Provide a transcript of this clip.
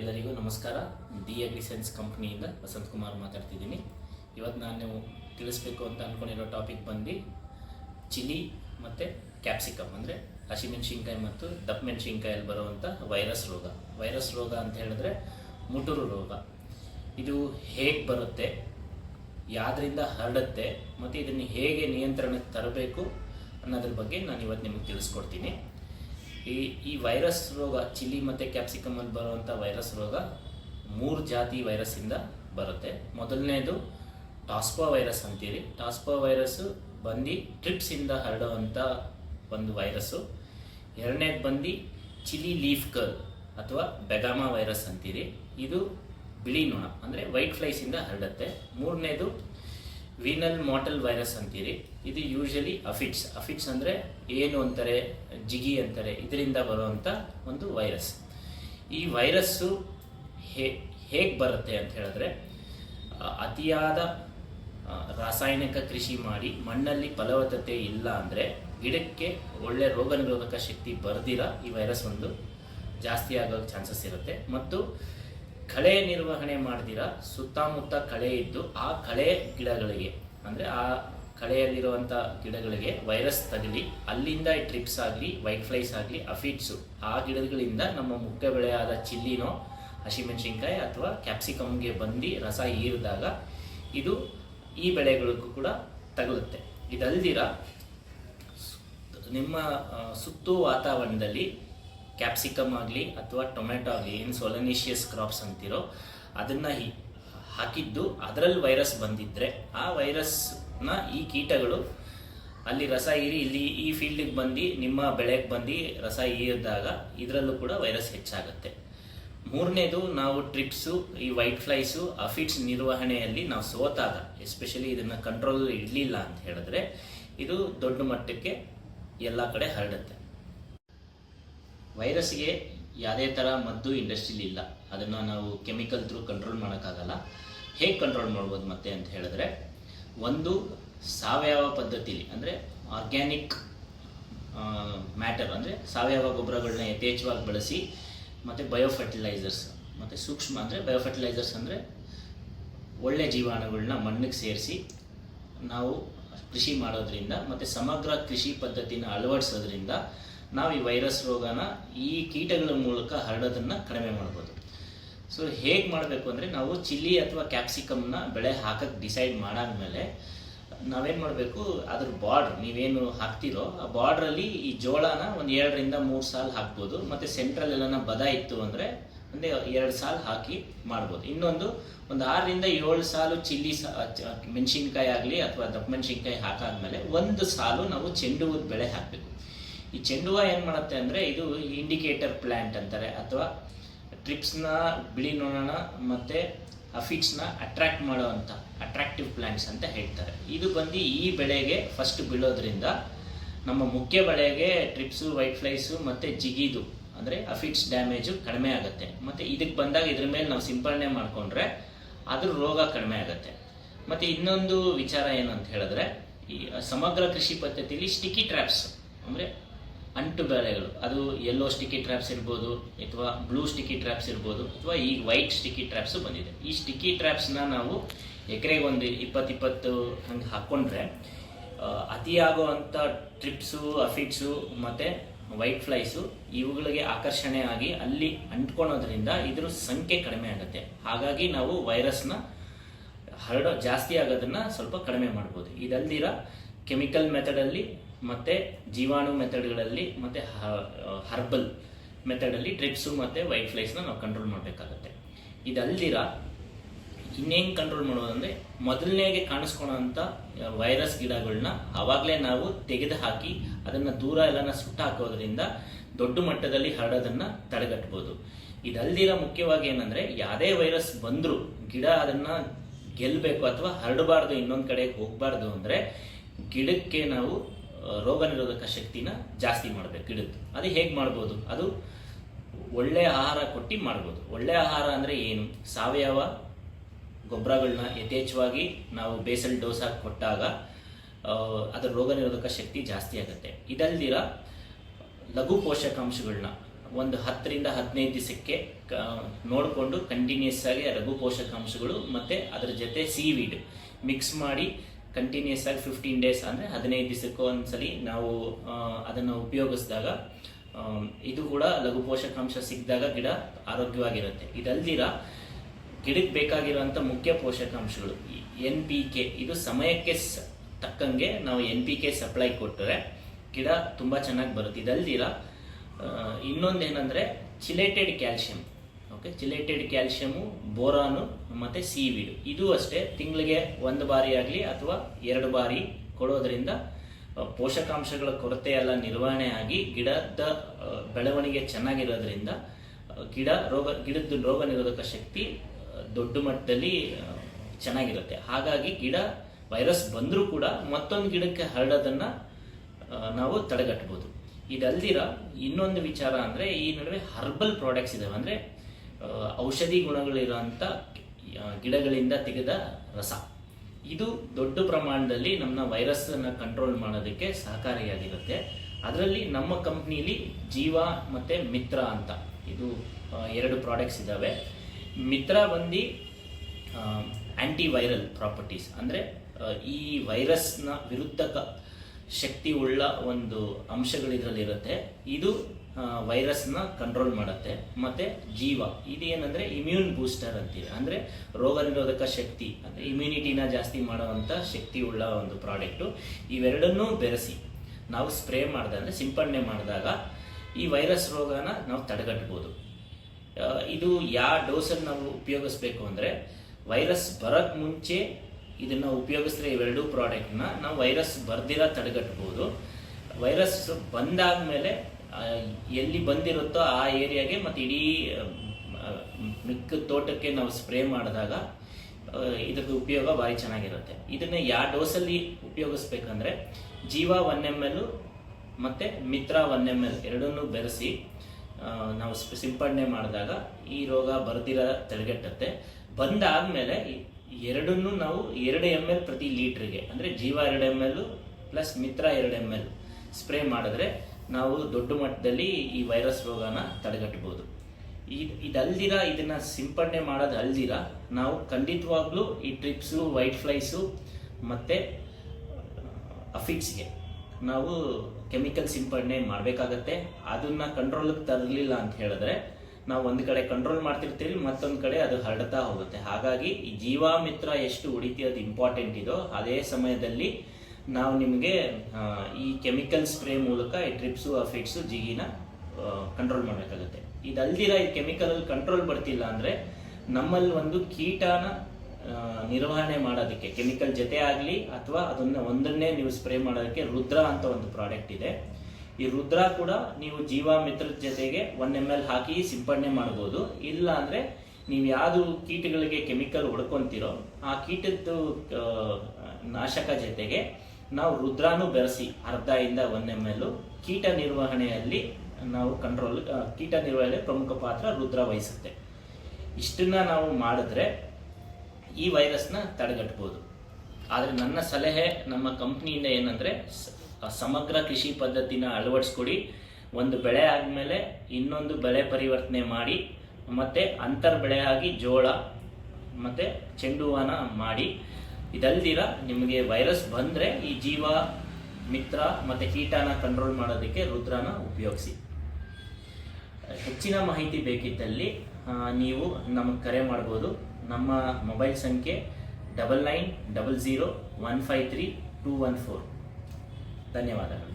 ಎಲ್ಲರಿಗೂ ನಮಸ್ಕಾರ. D Agrisense ಕಂಪ್ನಿಯಿಂದ ವಸಂತ್ ಕುಮಾರ್ ಮಾತಾಡ್ತಿದ್ದೀನಿ. ಇವತ್ತು ನಾನು ತಿಳಿಸ್ಬೇಕು ಅಂತ ಅಂದ್ಕೊಂಡಿರೋ ಟಾಪಿಕ್ ಬಂದು ಚಿಲಿ ಮತ್ತು ಕ್ಯಾಪ್ಸಿಕಮ್, ಅಂದರೆ ಹಸಿಮೆಣಸಿನ್ಕಾಯಿ ಮತ್ತು ದಪ್ಪ ಮೆಣಸಿನ್ಕಾಯಲ್ಲಿ ಬರುವಂಥ ವೈರಸ್ ರೋಗ. ವೈರಸ್ ರೋಗ ಅಂತ ಹೇಳಿದ್ರೆ ಮುಟುರು ರೋಗ. ಇದು ಹೇಗೆ ಬರುತ್ತೆ, ಯಾವುದರಿಂದ ಹರಡುತ್ತೆ, ಮತ್ತು ಇದನ್ನು ಹೇಗೆ ನಿಯಂತ್ರಣಕ್ಕೆ ತರಬೇಕು ಅನ್ನೋದ್ರ ಬಗ್ಗೆ ನಾನು ಇವತ್ತು ನಿಮಗೆ ತಿಳಿಸ್ಕೊಡ್ತೀನಿ. ಈ ಈ ವೈರಸ್ ರೋಗ, ಚಿಲ್ಲಿ ಮತ್ತು ಕ್ಯಾಪ್ಸಿಕಮಲ್ಲಿ ಬರುವಂಥ ವೈರಸ್ ರೋಗ ಮೂರು ಜಾತಿ ವೈರಸ್ಸಿಂದ ಬರುತ್ತೆ. ಮೊದಲನೇದು ಟಾಸ್ಪಾ ವೈರಸ್ ಅಂತೀರಿ. ಟಾಸ್ಪಾ ವೈರಸ್ಸು ಬಂದು ಟ್ರಿಪ್ಸಿಂದ ಹರಡುವಂಥ ಒಂದು ವೈರಸ್ಸು ಎರಡನೇದು ಬಂದು ಚಿಲಿ ಲೀಫ್ ಕರ್ ಅಥವಾ ಬೆಗಾಮಾ ವೈರಸ್ ಅಂತೀರಿ. ಇದು ಬಿಳಿ ನೊಣ, ಅಂದರೆ ವೈಟ್ ಫ್ಲೈಸಿಂದ ಹರಡುತ್ತೆ. ಮೂರನೇದು ವೀನಲ್ ಮಾಟಲ್ ವೈರಸ್ ಅಂತೀರಿ. ಇದು ಯೂಶಲಿ ಅಫಿಟ್ಸ್ ಅಫಿಟ್ಸ್ ಅಂದರೆ ಏನು ಅಂತಾರೆ? ಜಿಗಿ ಅಂತಾರೆ. ಇದರಿಂದ ಬರುವಂಥ ಒಂದು ವೈರಸ್ ಈ ವೈರಸ್ಸು ಹೇ, ಹೇಗೆ ಬರುತ್ತೆ ಅಂತ ಹೇಳಿದ್ರೆ ಅತಿಯಾದ ರಾಸಾಯನಿಕ ಕೃಷಿ ಮಾಡಿ ಮಣ್ಣಲ್ಲಿ ಫಲವತ್ತತೆ ಇಲ್ಲ ಅಂದರೆ ಗಿಡಕ್ಕೆ ಒಳ್ಳೆ ರೋಗ ನಿರೋಧಕ ಶಕ್ತಿ ಬರ್ದಿರ ಈ ವೈರಸ್ ಒಂದು ಜಾಸ್ತಿ ಆಗೋ ಚಾನ್ಸಸ್ ಇರುತ್ತೆ. ಮತ್ತು ಕಳೆ ನಿರ್ವಹಣೆ ಮಾಡ್ದಿರ ಸುತ್ತಮುತ್ತ ಕಳೆ ಇದ್ದು ಆ ಕಳೆ ಗಿಡಗಳಿಗೆ, ಅಂದರೆ ಆ ಕಳೆಯಲ್ಲಿರುವಂಥ ಗಿಡಗಳಿಗೆ ವೈರಸ್ ತಗಲಿ, ಅಲ್ಲಿಂದ ಈ ಟ್ರಿಪ್ಸ್ ಆಗಲಿ ವೈಟ್ ಫ್ಲೈಸ್ ಆಗಲಿ ಅಫಿಟ್ಸು ಆ ಗಿಡಗಳಿಂದ ನಮ್ಮ ಮುಖ್ಯ ಬೆಳೆಯಾದ ಚಿಲ್ಲಿನೋ, ಹಸಿಮೆಣಸಿನ್ಕಾಯಿ ಅಥವಾ ಕ್ಯಾಪ್ಸಿಕಮ್ಗೆ ಬಂದು ರಸ ಹೀರಿದಾಗ ಇದು ಈ ಬೆಳೆಗಳಿಗೂ ಕೂಡ ತಗಲುತ್ತೆ. ಇದಲ್ದಿರ, ನಿಮ್ಮ ಸುತ್ತು ವಾತಾವರಣದಲ್ಲಿ ಕ್ಯಾಪ್ಸಿಕಮ್ ಆಗಲಿ ಅಥವಾ ಟೊಮೆಟೊ ಆಗಲಿ, ಏನು ಸೊಲನೇಷಿಯಸ್ ಕ್ರಾಪ್ಸ್ ಅಂತಿರೋ, ಅದನ್ನು ಹಾಕಿದ್ದು ಅದರಲ್ಲಿ ವೈರಸ್ ಬಂದಿದ್ದರೆ ಆ ವೈರಸ್ನ ಈ ಕೀಟಗಳು ಅಲ್ಲಿ ರಸ ಹೀರಿ ಇಲ್ಲಿ ಈ ಫೀಲ್ಡಿಗೆ ಬಂದು, ನಿಮ್ಮ ಬೆಳೆಗೆ ಬಂದು ರಸ ಹೀರಿದಾಗ ಇದರಲ್ಲೂ ಕೂಡ ವೈರಸ್ ಹೆಚ್ಚಾಗುತ್ತೆ. ಮೂರನೇದು ನಾವು ಟ್ರಿಪ್ಸು ಈ ವೈಟ್ ಫ್ಲೈಸು ಅಫಿಟ್ಸ್ ನಿರ್ವಹಣೆಯಲ್ಲಿ ನಾವು ಸೋತಾಗ ಎಸ್ಪೆಷಲಿ ಇದನ್ನು ಕಂಟ್ರೋಲ್ ಇಡಲಿಲ್ಲ ಅಂತ ಹೇಳಿದ್ರೆ, ಇದು ದೊಡ್ಡ ಮಟ್ಟಕ್ಕೆ ಎಲ್ಲ ಕಡೆ ಹರಡುತ್ತೆ. ವೈರಸ್ಗೆ ಯಾವುದೇ ಥರ ಮದ್ದು ಇಂಡಸ್ಟ್ರಿಲಿ ಇಲ್ಲ. ಅದನ್ನು ನಾವು ಕೆಮಿಕಲ್ ಥ್ರೂ ಕಂಟ್ರೋಲ್ ಮಾಡೋಕ್ಕಾಗಲ್ಲ. ಹೇಗೆ ಕಂಟ್ರೋಲ್ ಮಾಡ್ಬೋದು ಮತ್ತೆ ಅಂತ ಹೇಳಿದ್ರೆ, ಒಂದು ಸಾವಯವ ಪದ್ಧತಿಲಿ, ಅಂದರೆ ಆರ್ಗ್ಯಾನಿಕ್ ಮ್ಯಾಟರ್, ಅಂದರೆ ಸಾವಯವ ಗೊಬ್ಬರಗಳನ್ನ ಯಥೇಚ್ಛವಾಗಿ ಬಳಸಿ, ಮತ್ತು ಬಯೋಫರ್ಟಿಲೈಸರ್ಸ್, ಮತ್ತು ಸೂಕ್ಷ್ಮ, ಅಂದರೆ ಬಯೋಫರ್ಟಿಲೈಸರ್ಸ್ ಅಂದರೆ ಒಳ್ಳೆ ಜೀವಾಣುಗಳನ್ನ ಮಣ್ಣಿಗೆ ಸೇರಿಸಿ ನಾವು ಕೃಷಿ ಮಾಡೋದ್ರಿಂದ, ಮತ್ತು ಸಮಗ್ರ ಕೃಷಿ ಪದ್ಧತಿನ ಅಳವಡಿಸೋದ್ರಿಂದ ನಾವು ಈ ವೈರಸ್ ರೋಗನ ಈ ಕೀಟಗಳ ಮೂಲಕ ಹರಡೋದನ್ನು ಕಡಿಮೆ ಮಾಡ್ಬೋದು. ಸೊ ಹೇಗೆ ಮಾಡಬೇಕು ಅಂದರೆ ನಾವು ಚಿಲ್ಲಿ ಅಥವಾ ಕ್ಯಾಪ್ಸಿಕಮ್ನ ಬೆಳೆ ಹಾಕಕ್ಕೆ ಡಿಸೈಡ್ ಮಾಡಾದ್ಮೇಲೆ ನಾವೇನು ಮಾಡಬೇಕು, ಅದ್ರ ಬಾರ್ಡ್ರ್ ನೀವೇನು ಹಾಕ್ತಿರೋ ಆ ಬಾರ್ಡ್ರಲ್ಲಿ ಈ ಜೋಳನ ಒಂದು ಎರಡರಿಂದ ಮೂರು ಸಾಲ್ ಹಾಕ್ಬೋದು, ಮತ್ತು ಸೆಂಟ್ರಲ್ ಎಲ್ಲನ ಬದ ಇತ್ತು ಅಂದರೆ ಒಂದೇ ಎರಡು ಸಾಲು ಹಾಕಿ ಮಾಡ್ಬೋದು. ಇನ್ನೊಂದು ಒಂದು ಆರರಿಂದ ಏಳು ಸಾಲು ಚಿಲ್ಲಿ ಸಾ ಮೆಣಸಿನ್ಕಾಯಿ ಆಗಲಿ ಅಥವಾ ದಪ್ಪ ಮೆಣಸಿನ್ಕಾಯಿ ಹಾಕಾದ್ಮೇಲೆ ಒಂದು ಸಾಲು ನಾವು ಚೆಂಡು ಹೂದ ಬೆಳೆ ಹಾಕಬೇಕು. ಈ ಚೆಂಡು ಹೂವು ಏನು ಮಾಡುತ್ತೆ ಅಂದರೆ ಇದು ಇಂಡಿಕೇಟರ್ ಪ್ಲ್ಯಾಂಟ್ ಅಂತಾರೆ, ಅಥವಾ ಟ್ರಿಪ್ಸ್ನ ಬಿಳಿ ನೊಣನ ಮತ್ತು ಅಫಿಟ್ಸ್ನ ಅಟ್ರಾಕ್ಟ್ ಮಾಡುವಂಥ ಅಟ್ರಾಕ್ಟಿವ್ ಪ್ಲ್ಯಾಂಟ್ಸ್ ಅಂತ ಹೇಳ್ತಾರೆ. ಇದು ಬಂದು ಈ ಬೆಳೆಗೆ ಫಸ್ಟ್ ಬೀಳೋದ್ರಿಂದ ನಮ್ಮ ಮುಖ್ಯ ಬೆಳೆಗೆ ಟ್ರಿಪ್ಸು, ವೈಟ್ ಫ್ಲೈಸು ಮತ್ತು ಜಿಗಿದು, ಅಂದರೆ ಅಫಿಟ್ಸ್ ಡ್ಯಾಮೇಜು ಕಡಿಮೆ ಆಗುತ್ತೆ. ಮತ್ತು ಇದಕ್ಕೆ ಬಂದಾಗ ಇದ್ರ ಮೇಲೆ ನಾವು ಸಿಂಪಡಣೆ ಮಾಡಿಕೊಂಡ್ರೆ ಅದ್ರ ರೋಗ ಕಡಿಮೆ ಆಗುತ್ತೆ. ಮತ್ತು ಇನ್ನೊಂದು ವಿಚಾರ ಏನು ಅಂತ ಹೇಳಿದ್ರೆ, ಈ ಸಮಗ್ರ ಕೃಷಿ ಪದ್ಧತಿಯಲ್ಲಿ ಸ್ಟಿಕಿ ಟ್ರ್ಯಾಪ್ಸ್ ಅಂದರೆ ಅಂಟು ಬೆಳೆಗಳು. ಅದು ಯೆಲ್ಲೋ ಸ್ಟಿಕ್ಕಿ ಟ್ರ್ಯಾಪ್ಸ್ ಇರ್ಬೋದು, ಅಥವಾ ಬ್ಲೂ ಸ್ಟಿಕ್ಕಿ ಟ್ರ್ಯಾಪ್ಸ್ ಇರ್ಬೋದು, ಅಥವಾ ಈ ವೈಟ್ ಸ್ಟಿಕ್ಕಿ ಟ್ರ್ಯಾಪ್ಸು ಬಂದಿದೆ. ಈ ಸ್ಟಿಕ್ಕಿ ಟ್ರ್ಯಾಪ್ಸ್ನ ನಾವು ಎಕರೆಗೆ ಒಂದು ಇಪ್ಪತ್ತಿಪ್ಪತ್ತು ಇಪ್ಪತ್ತು ಹಂಗೆ ಹಾಕ್ಕೊಂಡ್ರೆ ಅತಿಯಾಗುವಂಥ ಟ್ರಿಪ್ಸು ಅಫಿಟ್ಸು ಮತ್ತು ವೈಟ್ ಫ್ಲೈಸು ಇವುಗಳಿಗೆ ಆಕರ್ಷಣೆ ಆಗಿ ಅಲ್ಲಿ ಅಂಟ್ಕೊಳೋದ್ರಿಂದ ಇದ್ರ ಸಂಖ್ಯೆ ಕಡಿಮೆ ಆಗುತ್ತೆ. ಹಾಗಾಗಿ ನಾವು ವೈರಸ್ನ ಹರಡೋ ಜಾಸ್ತಿ ಆಗೋದನ್ನು ಸ್ವಲ್ಪ ಕಡಿಮೆ ಮಾಡ್ಬೋದು. ಇದಲ್ದಿರ ಕೆಮಿಕಲ್ ಮೆಥಡಲ್ಲಿ ಮತ್ತು ಜೀವಾಣು ಮೆಥಡ್ಗಳಲ್ಲಿ ಮತ್ತು ಹರ್ಬಲ್ ಮೆಥಡಲ್ಲಿ ಟ್ರಿಪ್ಸು ಮತ್ತು ವೈಟ್ ಫ್ಲೈಸ್ನ ನಾವು ಕಂಟ್ರೋಲ್ ಮಾಡಬೇಕಾಗತ್ತೆ. ಇದಲ್ದಿರ ಇನ್ನೇನು ಕಂಟ್ರೋಲ್ ಮಾಡೋದಂದ್ರೆ ಮೊದಲನೇಗೆ ಕಾಣಿಸ್ಕೊಳೋಂಥ ವೈರಸ್ ಗಿಡಗಳನ್ನ ಆವಾಗಲೇ ನಾವು ತೆಗೆದು ಹಾಕಿ ಅದನ್ನು ದೂರ ಎಲ್ಲನ ಸುಟ್ಟು ಹಾಕೋದ್ರಿಂದ ದೊಡ್ಡ ಮಟ್ಟದಲ್ಲಿ ಹರಡೋದನ್ನು ತಡೆಗಟ್ಬೋದು. ಇದಲ್ದಿರ ಮುಖ್ಯವಾಗಿ ಏನಂದರೆ ಯಾವುದೇ ವೈರಸ್ ಬಂದರೂ ಗಿಡ ಅದನ್ನು ಗೆಲ್ಲಬೇಕು ಅಥವಾ ಹರಡಬಾರ್ದು ಇನ್ನೊಂದು ಕಡೆಗೆ ಹೋಗಬಾರ್ದು ಅಂದರೆ ಗಿಡಕ್ಕೆ ನಾವು ರೋಗ ನಿರೋಧಕ ಶಕ್ತಿನ ಜಾಸ್ತಿ ಮಾಡಬೇಕು ಗಿಡದ್ದು ಅದು ಹೇಗೆ ಮಾಡ್ಬೋದು? ಅದು ಒಳ್ಳೆಯ ಆಹಾರ ಕೊಟ್ಟು ಮಾಡ್ಬೋದು. ಒಳ್ಳೆಯ ಆಹಾರ ಅಂದರೆ ಏನು? ಸಾವಯವ ಗೊಬ್ಬರಗಳನ್ನ ಯಥೇಚ್ಛವಾಗಿ ನಾವು ಬೇಸಲ್ ಡೋಸ್ ಹಾಕಿ ಕೊಟ್ಟಾಗ ಅದರ ರೋಗ ನಿರೋಧಕ ಶಕ್ತಿ ಜಾಸ್ತಿ ಆಗುತ್ತೆ. ಇದಲ್ದಿರ ಲಘು ಪೋಷಕಾಂಶಗಳನ್ನ ಒಂದು ಹತ್ತರಿಂದ ಹದಿನೈದು ದಿವಸಕ್ಕೆ ನೋಡಿಕೊಂಡು ಕಂಟಿನ್ಯೂಸ್ ಆಗಿ ಲಘು ಪೋಷಕಾಂಶಗಳು ಮತ್ತು ಅದರ ಜೊತೆ ಸೀವೀಡ್ ಮಿಕ್ಸ್ ಮಾಡಿ ಕಂಟಿನ್ಯೂಸ್ ಆಗಿ ಫಿಫ್ಟೀನ್ ಡೇಸ್ ಅಂದರೆ ಹದಿನೈದು ದಿವಸಕ್ಕೂ ಒಂದ್ಸಲಿ ನಾವು ಅದನ್ನು ಉಪಯೋಗಿಸಿದಾಗ ಇದು ಕೂಡ ಲಘು ಪೋಷಕಾಂಶ ಸಿಕ್ಕಿದಾಗ ಗಿಡ ಆರೋಗ್ಯವಾಗಿರುತ್ತೆ. ಇದಲ್ದಿರ ಗಿಡಕ್ಕೆ ಬೇಕಾಗಿರುವಂಥ ಮುಖ್ಯ ಪೋಷಕಾಂಶಗಳು ಎನ್ ಪಿ ಕೆ ಇದು ಸಮಯಕ್ಕೆ ತಕ್ಕಂಗೆ ನಾವು ಎನ್ ಪಿ ಕೆ ಸಪ್ಲೈ ಕೊಟ್ಟರೆ ಗಿಡ ತುಂಬ ಚೆನ್ನಾಗಿ ಬರುತ್ತೆ. ಇದಲ್ದಿರ ಇನ್ನೊಂದೇನೆಂದರೆ chelated calcium okay chelated calcium boron ಮತ್ತು ಸೀವೀಡು ಇದು ಅಷ್ಟೇ, ತಿಂಗಳಿಗೆ ಒಂದು ಬಾರಿ ಆಗಲಿ ಅಥವಾ ಎರಡು ಬಾರಿ ಕೊಡೋದರಿಂದ ಪೋಷಕಾಂಶಗಳ ಕೊರತೆ ಎಲ್ಲ ನಿರ್ವಹಣೆ ಆಗಿ ಗಿಡದ ಬೆಳವಣಿಗೆ ಚೆನ್ನಾಗಿರೋದ್ರಿಂದ ಗಿಡ ರೋಗ ಗಿಡದ ರೋಗ ನಿರೋಧಕ ಶಕ್ತಿ ದೊಡ್ಡ ಮಟ್ಟದಲ್ಲಿ ಚೆನ್ನಾಗಿರುತ್ತೆ. ಹಾಗಾಗಿ ಗಿಡ ವೈರಸ್ ಬಂದರೂ ಕೂಡ ಮತ್ತೊಂದು ಗಿಡಕ್ಕೆ ಹರಡೋದನ್ನು ನಾವು ತಡೆಗಟ್ಬೋದು. ಇದಲ್ದಿರ ಇನ್ನೊಂದು ವಿಚಾರ ಅಂದರೆ ಈ ನಡುವೆ ಹರ್ಬಲ್ ಪ್ರಾಡಕ್ಟ್ಸ್ ಇದ್ದಾವೆ ಅಂದರೆ ಔಷಧಿ ಗುಣಗಳಿರುವಂಥ ಗಿಡಗಳಿಂದ ತೆಗೆದ ರಸ. ಇದು ದೊಡ್ಡ ಪ್ರಮಾಣದಲ್ಲಿ ನಮ್ಮ ವೈರಸ್ಸನ್ನು ಕಂಟ್ರೋಲ್ ಮಾಡೋದಕ್ಕೆ ಸಹಕಾರಿಯಾಗಿರುತ್ತೆ. ಅದರಲ್ಲಿ ನಮ್ಮ ಕಂಪ್ನಿಲಿ ಜೀವ ಮತ್ತು ಮಿತ್ರ ಅಂತ ಇದು ಎರಡು ಪ್ರಾಡಕ್ಟ್ಸ್ ಇದ್ದಾವೆ ಮಿತ್ರ ಬಂದು ಆ್ಯಂಟಿವೈರಲ್ ಪ್ರಾಪರ್ಟೀಸ್ ಅಂದರೆ ಈ ವೈರಸ್ನ ವಿರುದ್ಧಕ ಶಕ್ತಿ ಉಳ್ಳ ಒಂದು ಅಂಶಗಳು ಇದರಲ್ಲಿರುತ್ತೆ ಇದು ವೈರಸ್ನ ಕಂಟ್ರೋಲ್ ಮಾಡುತ್ತೆ. ಮತ್ತು ಜೀವ. ಇದು ಏನಂದರೆ ಇಮ್ಯೂನ್ ಬೂಸ್ಟರ್ ಅಂತೀವಿ. ಅಂದರೆ ರೋಗ ನಿರೋಧಕ ಶಕ್ತಿ ಅಂದರೆ ಇಮ್ಯುನಿಟಿನ ಜಾಸ್ತಿ ಮಾಡುವಂಥ ಶಕ್ತಿ ಉಳ್ಳ ಒಂದು ಪ್ರಾಡಕ್ಟು ಇವೆರಡನ್ನೂ ಬೆರೆಸಿ ನಾವು ಸ್ಪ್ರೇ ಮಾಡಿದ ಅಂದರೆ ಸಿಂಪಡಣೆ ಮಾಡಿದಾಗ ಈ ವೈರಸ್ ರೋಗನ ನಾವು ತಡೆಗಟ್ಬೋದು. ಇದು ಯಾವ ಡೋಸನ್ನು ನಾವು ಉಪಯೋಗಿಸ್ಬೇಕು ಅಂದರೆ ವೈರಸ್ ಬರೋಕ್ಕೆ ಮುಂಚೆ ಇದನ್ನು ಉಪಯೋಗಿಸಿದ್ರೆ ಇವೆರಡೂ ಪ್ರಾಡಕ್ಟ್ನ ನಾವು ವೈರಸ್ ಬರ್ದಿರ ತಡೆಗಟ್ಬೋದು. ವೈರಸ್ ಬಂದಾದ್ಮೇಲೆ ಆ, ಎಲ್ಲಿ ಬಂದಿರುತ್ತೋ ಆ ಏರಿಯಾಗೆ ಮತ್ತು ಇಡೀ ಮಿಕ್ಕ ತೋಟಕ್ಕೆ ನಾವು ಸ್ಪ್ರೇ ಮಾಡಿದಾಗ ಇದಕ್ಕೆ ಉಪಯೋಗ ಭಾರಿ ಚೆನ್ನಾಗಿರುತ್ತೆ. ಇದನ್ನು ಯಾವ ಡೋಸಲ್ಲಿ ಉಪಯೋಗಿಸ್ಬೇಕಂದ್ರೆ ಜೀವ ಒನ್ ಎಂ ಎಲ್ ಮತ್ತು ಮಿತ್ರ ಒನ್ ಎಂ ಎಲ್ ಎರಡನ್ನೂ ಬೆರೆಸಿ ನಾವು ಸ್ಪ- ಸಿಂಪಡಣೆ ಮಾಡಿದಾಗ ಈ ರೋಗ ಬರ್ದಿರ ತಡೆಗಟ್ಟುತ್ತೆ ಬಂದಾದಮೇಲೆ ಎರಡನ್ನೂ ನಾವು ಎರಡು ಎಂ ಎಲ್ ಪ್ರತಿ ಲೀಟ್ರಿಗೆ, ಅಂದರೆ ಜೀವ ಎರಡು ಎಂ ಎಲ್ ಪ್ಲಸ್ ಮಿತ್ರ ಎರಡು ಎಂ ಎಲ್ ಸ್ಪ್ರೇ ಮಾಡಿದ್ರೆ ನಾವು ದೊಡ್ಡ ಮಟ್ಟದಲ್ಲಿ ಈ ವೈರಸ್ ರೋಗನ ತಡೆಗಟ್ಟಬಹುದು. ಇದು ಇದಲ್ದಿರ ಇದನ್ನ ಸಿಂಪಡಣೆ ಮಾಡೋದು ಅಲ್ದಿರ ನಾವು ಖಂಡಿತವಾಗ್ಲೂ ಈ ಟ್ರಿಪ್ಸು, ವೈಟ್ ಫ್ಲೈಸು ಮತ್ತು ಅಫಿಕ್ಸ್ಗೆ ನಾವು ಕೆಮಿಕಲ್ ಸಿಂಪಡಣೆ ಮಾಡಬೇಕಾಗತ್ತೆ. ಅದನ್ನ ಕಂಟ್ರೋಲಿಗೆ ತರಲಿಲ್ಲ ಅಂತ ಹೇಳಿದ್ರೆ ನಾವು ಒಂದು ಕಡೆ ಕಂಟ್ರೋಲ್ ಮಾಡ್ತಿರ್ತೀವಿ ಮತ್ತೊಂದು ಕಡೆ ಅದು ಹರಡ್ತಾ ಹೋಗುತ್ತೆ. ಹಾಗಾಗಿ ಈ ಜೀವಾಮಿತ್ರ ಎಷ್ಟು ಉಳಿತಿಯೋದು ಇಂಪಾರ್ಟೆಂಟ್ ಇದೋ, ಅದೇ ಸಮಯದಲ್ಲಿ ನಾವು ನಿಮಗೆ ಈ ಕೆಮಿಕಲ್ ಸ್ಪ್ರೇ ಮೂಲಕ ಈ ಟ್ರಿಪ್ಸು ಅಫೆಕ್ಟ್ಸು ಜಿಗಿನ ಕಂಟ್ರೋಲ್ ಮಾಡಬೇಕಾಗುತ್ತೆ. ಇದಲ್ದಿರ ಈ ಕೆಮಿಕಲಲ್ಲಿ ಕಂಟ್ರೋಲ್ ಬರ್ತಿಲ್ಲ ಅಂದರೆ ನಮ್ಮಲ್ಲಿ ಒಂದು ಕೀಟನ ನಿರ್ವಹಣೆ ಮಾಡೋದಕ್ಕೆ, ಕೆಮಿಕಲ್ ಜೊತೆ ಆಗಲಿ ಅಥವಾ ಅದನ್ನ ಒಂದನ್ನೇ ನೀವು ಸ್ಪ್ರೇ ಮಾಡೋದಕ್ಕೆ ರುದ್ರ ಅಂತ ಒಂದು ಪ್ರಾಡಕ್ಟ್ ಇದೆ. ಈ ರುದ್ರ ಕೂಡ ನೀವು ಜೀವ ಮಿತ್ರದ ಜೊತೆಗೆ ಒನ್ ಎಂ ಎಲ್ ಹಾಕಿ ಸಿಂಪಡಣೆ ಮಾಡ್ಬೋದು. ಇಲ್ಲ ಅಂದರೆ ನೀವು ಯಾವುದು ಕೀಟಗಳಿಗೆ ಕೆಮಿಕಲ್ ಹೊಡ್ಕೊಂತೀರೋ, ಆ ಕೀಟದ್ದು ನಾಶಕ ಜೊತೆಗೆ ನಾವು ರುದ್ರಾನು ಬೆರೆಸಿ ಅರ್ಧ ಇಂದ ಒನ್ ಎಂ ಎಲ್ ಕೀಟ ನಿರ್ವಹಣೆಯಲ್ಲಿ ನಾವು ಕಂಟ್ರೋಲ್ ಕೀಟ ನಿರ್ವಹಣೆ ಪ್ರಮುಖ ಪಾತ್ರ ರುದ್ರ ವಹಿಸುತ್ತೆ. ಇಷ್ಟನ್ನ ನಾವು ಮಾಡಿದ್ರೆ ಈ ವೈರಸ್ನ ತಡೆಗಟ್ಬೋದು. ಆದರೆ ನನ್ನ ಸಲಹೆ ನಮ್ಮ ಕಂಪ್ನಿಯಿಂದ ಏನಂದರೆ ಸಮಗ್ರ ಕೃಷಿ ಪದ್ಧತಿನ ಅಳವಡಿಸ್ಕೊಡಿ. ಒಂದು ಬೆಳೆ ಆದಮೇಲೆ ಇನ್ನೊಂದು ಬೆಳೆ ಪರಿವರ್ತನೆ ಮಾಡಿ, ಮತ್ತು ಅಂತರ್ ಬೆಳೆಯಾಗಿ ಆಗಿ ಜೋಳ, ಮತ್ತು ಚೆಂಡು ಹೂವನ ಮಾಡಿ. ಇದಲ್ದಿರ ನಿಮಗೆ ವೈರಸ್ ಬಂದರೆ ಈ ಜೀವ, ಮಿತ್ರ ಮತ್ತು ಕೀಟನ ಕಂಟ್ರೋಲ್ ಮಾಡೋದಕ್ಕೆ ರುದ್ರನ ಉಪಯೋಗಿಸಿ. ಹೆಚ್ಚಿನ ಮಾಹಿತಿ ಬೇಕಿದ್ದಲ್ಲಿ ನೀವು ನಮಗೆ ಕರೆ ಮಾಡ್ಬೋದು. ನಮ್ಮ ಮೊಬೈಲ್ ಸಂಖ್ಯೆ double nine double zero one five three two one four ಧನ್ಯವಾದಗಳು.